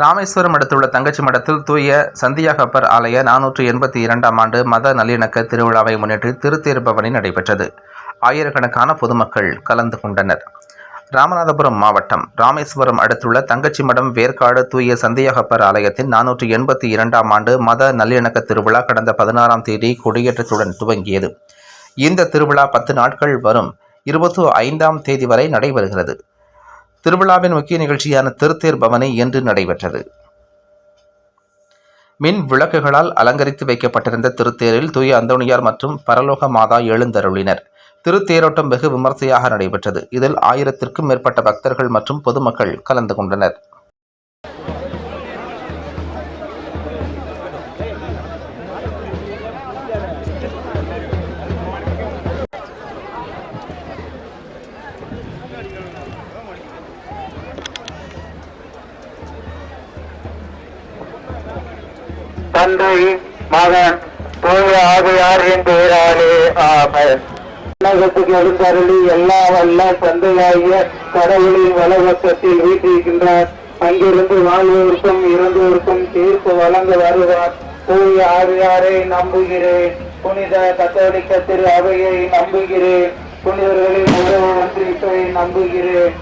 ராமேஸ்வரம் அடுத்துள்ள தங்கச்சி மடத்தில் தூய சந்தியாகப்பர் ஆலய நானூற்று எண்பத்தி இரண்டாம் ஆண்டு மத நல்லிணக்க திருவிழாவை முன்னிட்டு திருத்தேர்பவனி நடைபெற்றது. ஆயிரக்கணக்கான பொதுமக்கள் கலந்து கொண்டனர். ராமநாதபுரம் மாவட்டம் ராமேஸ்வரம் அடுத்துள்ள தங்கச்சி மடம் வேர்க்காடு தூய சந்தியாகப்பர் ஆலயத்தின் நானூற்று எண்பத்தி இரண்டாம் ஆண்டு மத நல்லிணக்க திருவிழா கடந்த பதினாறாம் தேதி கொடியேற்றத்துடன் துவங்கியது. இந்த திருவிழா பத்து நாட்கள் வரும். இருபத்தி ஐந்தாம் தேதி வரை நடைபெறுகிறது. திருவிழாவின் முக்கிய நிகழ்ச்சியான திருத்தேர் பவனி இன்று நடைபெற்றது. மின் விளக்குகளால் அலங்கரித்து வைக்கப்பட்டிருந்த திருத்தேரில் தூய அந்தோணியார் மற்றும் பரலோக மாதா எழுந்தருளினர். திருத்தேரோட்டம் வெகு விமர்சையாக நடைபெற்றது. இதில் ஆயிரத்திற்கும் மேற்பட்ட பக்தர்கள் மற்றும் பொதுமக்கள் கலந்து கொண்டனர். தந்தை மகன் தூய ஆவியார் என் பெயராலே உலகத்துக்கு எழுந்தருளி எல்லா வல்ல தந்தையாகிய கடவுளின் வலவக்கத்தில் வீட்டிருக்கின்றார் அங்கிருந்து வாழ்வோருக்கும் இறந்தோருக்கும் தீர்ப்பு வழங்க வருவார். தூய ஆவியாரை நம்புகிறேன். புனித கத்தோலிக்க திரு அவையை நம்புகிறேன். புனிதர்களின் உறவு ஒன்றிப்பை நம்புகிறேன்.